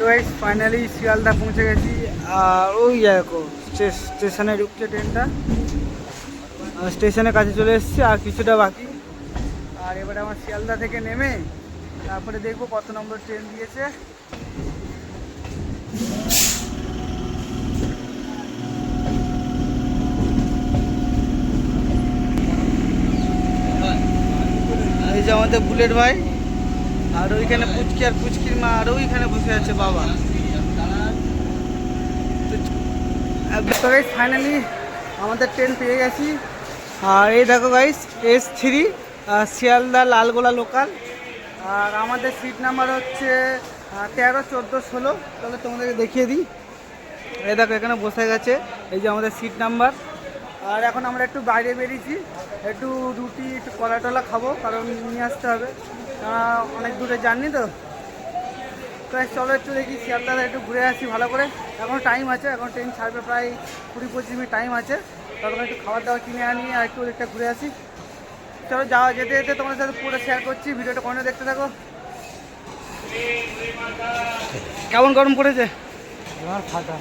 তো এই ফাইনালি শিয়ালদা পৌঁছে গেছি। আর ওই দেখো স্টে- স্টেশনে ঢুকছে ট্রেনটা। স্টেশনের কাছে চলে এসেছি, আর কিছুটা বাকি। আর এবারে আমার শিয়ালদা থেকে নেমে তারপরে দেখব কত নম্বর ট্রেন দিয়েছে। আমাদের বুলেট ভাই। আর ওইখানে পুচকি আর পুচকির মা আর ওইখানে বসে আছে বাবা। গাইস ফাইনালি আমাদের ট্রেন পেয়ে গেছি। আর এই দেখো guys S three Sealdah Lalgola local আর আমাদের সিট নাম্বার হচ্ছে তেরো, চোদ্দ, ষোলো। তাহলে তোমাদেরকে দেখিয়ে দিই। এই দেখো এখানে বসে গেছে, এই যে আমাদের সিট নাম্বার আর এখন আমরা একটু বাইরে বেরিয়েছি, একটু রুটি, একটু কলা টলা খাব, কারণ নিয়ে আসতে হবে। অনেক দূরে জার্নি তো। তো চলো একটু দেখি শিয়ালদাতে একটু ঘুরে আসি ভালো করে। এখন টাইম আছে, এখন ট্রেন ছাড়বে প্রায় কুড়ি পঁচিশ মিনিট টাইম আছে। তখন একটু খাবার দাবার কিনে আনি আর একটু একটা ঘুরে আসি। চলো যাওয়া যেতে যেতে তোমাদের সাথে পুরো শেয়ার করছি, ভিডিওটা কোনো দেখতে থাকো। কেমন গরম পড়েছে? ফাটা।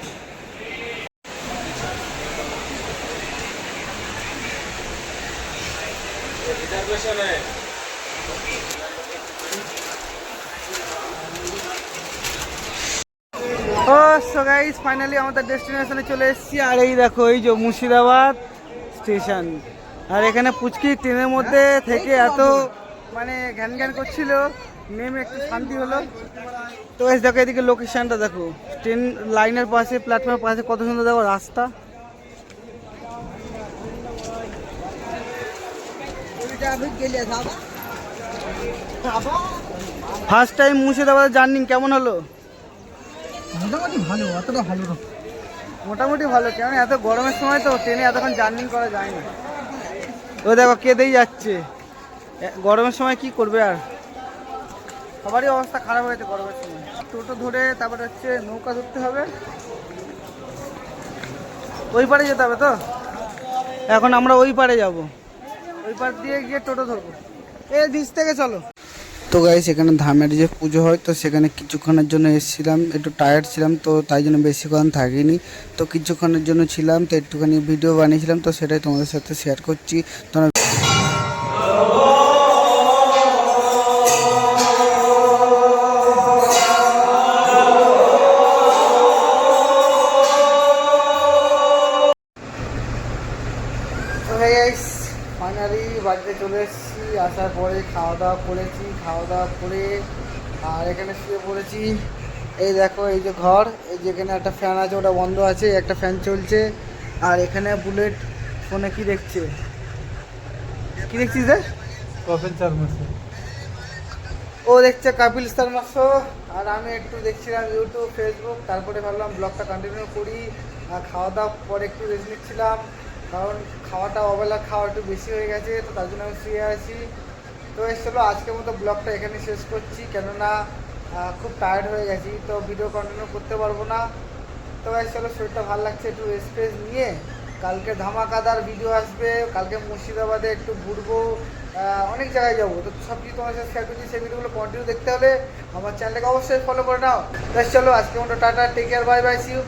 ও সো গাইস ফাইনালি আমাদের ডেস্টিনেশনে চলে এসেছি। আর এই দেখো এই যে মুর্শিদাবাদ স্টেশন। আর এখানে পুচকি ট্রেনের মধ্যে থেকে এত মানে ঘ্যান ঘ্যান করছিল নেমে একটু শান্তি হলো। তো গাইস দেখো এদিকে লোকেশনটা দেখো। ট্রেন লাইনের পাশে প্ল্যাটফর্মের পাশে কত সুন্দর দেখো রাস্তা। ফার্স্ট টাইম মুর্শিদাবাদের জার্নি কেমন হলো? মোটামুটি ভালো, অতটা ভালো না। মোটামুটি ভালো কেন এত গরমের সময় তো ট্রেনে এতক্ষণ জার্নি করা যায় না। ও দেখো, কেঁদেই যাচ্ছে। গরমের সময় কি করবে আর? সবারই অবস্থা খারাপ হয়েছে গরমের সময়। টোটো ধরে তারপরে হচ্ছে নৌকা ধরতে হবে। ওই পারে যেতে হবে তো? এখন আমরা ওই পারে যাব। ওই পার দিয়ে গিয়ে টোটো ধরবো। এ দিস থেকে চলো। তো গাইস এখানে ধামের যে পুজো হয়, তো সেখানে কিছুক্ষণের জন্য এসেছিলাম। একটু টায়ার্ড ছিলাম, তো তাই জন্য বেশিক্ষণ থাকিনি। তো কিছুক্ষণের জন্য ছিলাম, তো একটুখানি ভিডিও বানিয়েছিলাম, তো সেটাই তোমাদের সাথে শেয়ার করছি। তোমরা হে গাইস ফাইনালি বাড়িতে চলে এসেছি আসার পরে খাওয়া দাওয়া করেছি খাওয়া দাওয়া করে আর এখানে শুয়ে পড়েছি। এই দেখো এই যে ঘর এই যে এখানে একটা ফ্যান আছে ওটা বন্ধ আছে একটা ফ্যান চলছে। আর এখানে বুলেট ফোনে কি দেখছে? কি দেখছিস রে? কপেন চার মাসে ও দেখছে কাপিল শর্মা শো আর আমি একটু দেখছিলাম ইউটিউব ফেসবুক তারপরে ভাবলাম ব্লগটা কন্টিনিউ করি। আর খাওয়া দাওয়া পরে একটু রেস্ট নিচ্ছিলাম। কারণ খাওয়াটা অবেলা খাওয়া একটু বেশি হয়ে গেছে, তো তার জন্য আমি শুয়ে আছি। তো চলো, আজকের মতো ব্লগটা এখানে শেষ করছি। কেননা খুব টায়ার্ড হয়ে গেছি, তো ভিডিও কন্টিনিউ করতে পারব না। তো চলো, শরীরটা ভালো লাগছে, একটু স্পেস নিয়ে কালকে ধামাকাদার ভিডিও আসবে। কালকে মুর্শিদাবাদে একটু ঘুরবো। অনেক জায়গায় যাব। তো সব কিছু তোমার সাথে শেয়ার করছি, সেই ভিডিওগুলো কন্টিনিউ দেখতে হলে আমার চ্যানেলটাকে অবশ্যই ফলো করে নাও। তাই চলো আজকে মতো ta ta take care bye bye see you